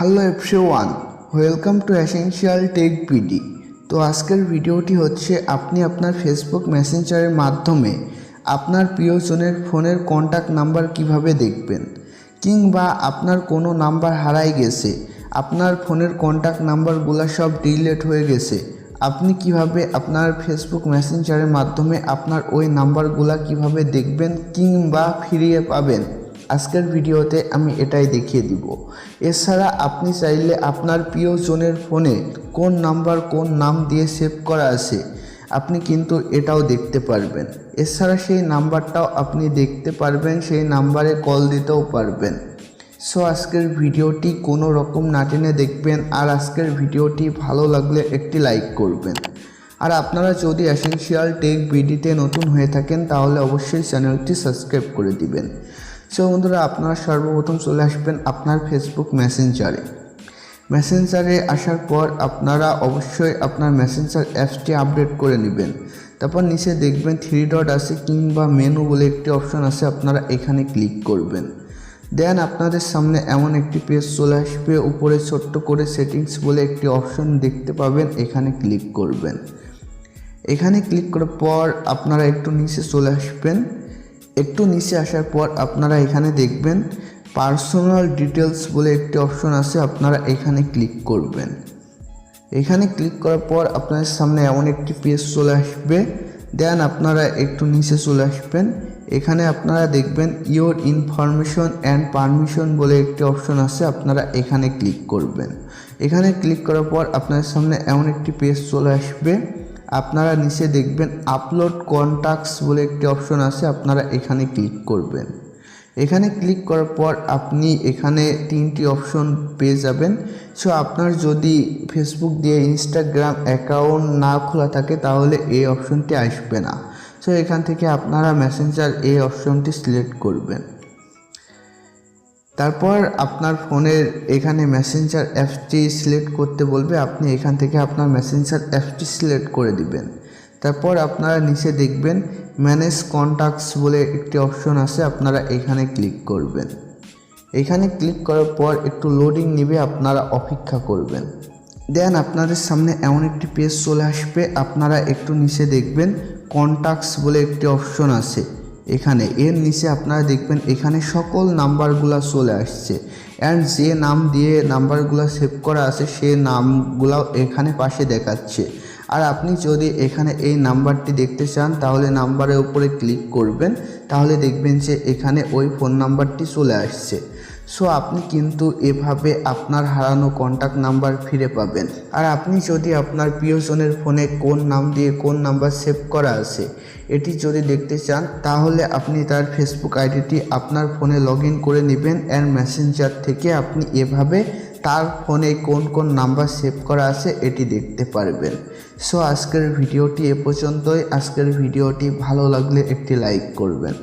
Hello everyone welcome to essential tech PD তো আজকের ভিডিওটি হচ্ছে আপনি আপনার ফেসবুক মেসেঞ্জারের মাধ্যমে আপনার প্রিয়জনের ফোনের কন্ট্যাক্ট নাম্বার কীভাবে দেখবেন? কিংবা আপনার কোনো নাম্বার হারাই গেছে, আপনার ফোনের কন্ট্যাক্ট নাম্বারগুলো সব ডিলিট হয়ে গেছে, আপনি কীভাবে আপনার ফেসবুক মেসেঞ্জারের মাধ্যমে আপনার ওই নাম্বারগুলো কীভাবে দেখবেন কিংবা ফিরিয়ে পাবেন? আজকের ভিডিওতে আমি এটাই দেখিয়ে দিব। এছাড়া আপনি চাইলে আপনার প্রিয়জনের ফোনে কোন নাম্বার কোন নাম দিয়ে সেভ করা আছে, আপনি কিন্তু এটাও দেখতে পারবেন। এছাড়া সেই নাম্বারটাও আপনি দেখতে পারবেন, সেই নাম্বারে কল দিতেও পারবেন। সো আজকের ভিডিওটি কোনো রকম না টেনে দেখবেন আর আজকের ভিডিওটি ভালো লাগলে একটি লাইক করবেন। আর আপনারা যদি অ্যাসেনশিয়াল টেক বিডিতে নতুন হয়ে থাকেন তাহলে অবশ্যই চ্যানেলটি সাবস্ক্রাইব করে দিবেন। সো বন্ধুরা, আপনারা সর্বপ্রথম চলে আসবেন আপনার ফেসবুক মেসেঞ্জারে মেসেঞ্জারে আসার পর আপনারা অবশ্যই আপনার মেসেঞ্জার অ্যাপসটি আপডেট করে নেবেন। তারপর নিচে দেখবেন থ্রি ডট আছে কিংবা মেনু বলে একটি অপশন আছে, আপনারা এখানে ক্লিক করবেন। দেন আপনাদের সামনে এমন একটি পেজ চলে আসবে, উপরে ছোট্ট করে সেটিংস বলে একটি অপশন দেখতে পাবেন, এখানে ক্লিক করবেন। এখানে ক্লিক করার পর আপনারা একটু নিচে চলে আসবেন। একটু নিচে আসার পর আপনারা এখানে দেখবেন পার্সোনাল ডিটেলস বলে একটি অপশন আছে, আপনারা এখানে ক্লিক করবেন। এখানে ক্লিক করার পর আপনাদের সামনে এমন একটি পেজ চলে আসবে। দেন আপনারা একটু নিচে চলে আসবেন। এখানে আপনারা দেখবেন ইওর ইনফরমেশন অ্যান্ড পারমিশন বলে একটি অপশন আছে, আপনারা এখানে ক্লিক করবেন। এখানে ক্লিক করার পর আপনাদের সামনে এমন একটি পেজ চলে আসবে। আপনারা নিচে দেখবেন আপলোড কন্ট্যাক্টস বলে একটি অপশন আছে, আপনারা এখানে ক্লিক করবেন। এখানে ক্লিক করার পর আপনি এখানে তিনটি অপশন পেয়ে যাবেন। সো আপনার যদি ফেসবুক দিয়ে ইনস্টাগ্রাম অ্যাকাউন্ট না খোলা থাকে, তাহলে এই অপশনটি আসবে না। সো এখান থেকে আপনারা মেসেঞ্জার এই অপশনটি সিলেক্ট করবেন। তারপর আপনার ফোনের এখানে মেসেঞ্জার অ্যাপসটি সিলেক্ট করতে বলবে, আপনি এখান থেকে আপনার মেসেঞ্জার অ্যাপটি সিলেক্ট করে দিবেন। তারপর আপনারা নিচে দেখবেন ম্যানেজ কন্ট্যাক্টস বলে একটি অপশন আছে, আপনারা এখানে ক্লিক করবেন। এখানে ক্লিক করার পর একটু লোডিং নেবে, আপনারা অপেক্ষা করবেন। দেন আপনাদের সামনে এমন একটি পেজ চলে আসবে, আপনারা একটু নিচে দেখবেন কন্ট্যাক্টস বলে একটি অপশন আছে। এখানে, এর নিচে আপনারা দেখবেন এখানে সকল নাম্বারগুলো চলে আসছে। অ্যান্ড যে নাম দিয়ে নাম্বারগুলো সেভ করা আছে, সে নামগুলো এখানে পাশে দেখাচ্ছে। আর আপনি যদি এখানে এই নাম্বারটি দেখতে চান, তাহলে নাম্বারের উপরে ক্লিক করবেন। তাহলে দেখবেন যে এখানে ওই ফোন নাম্বারটি চলে আসছে। সো আপনি কিন্তু এভাবে আপনার হারানো কন্ট্যাক্ট নাম্বার ফিরে পাবেন। আর আপনি যদি আপনার প্রিয়জনের ফোনে কোন নাম দিয়ে কোন নাম্বার সেভ করা আছে, এটি যদি দেখতে চান, তাহলে আপনি তার ফেসবুক আইডিটি আপনার ফোনে লগ করে নেবেন অ্যান্ড মেসেঞ্জার থেকে আপনি এভাবে তার ফোনে কোন কোন নাম্বার সেভ করা আছে, এটি দেখতে পারবেন। সো আজকের ভিডিওটি এ পর্যন্তই। আজকের ভিডিওটি ভালো লাগলে একটি লাইক করবেন।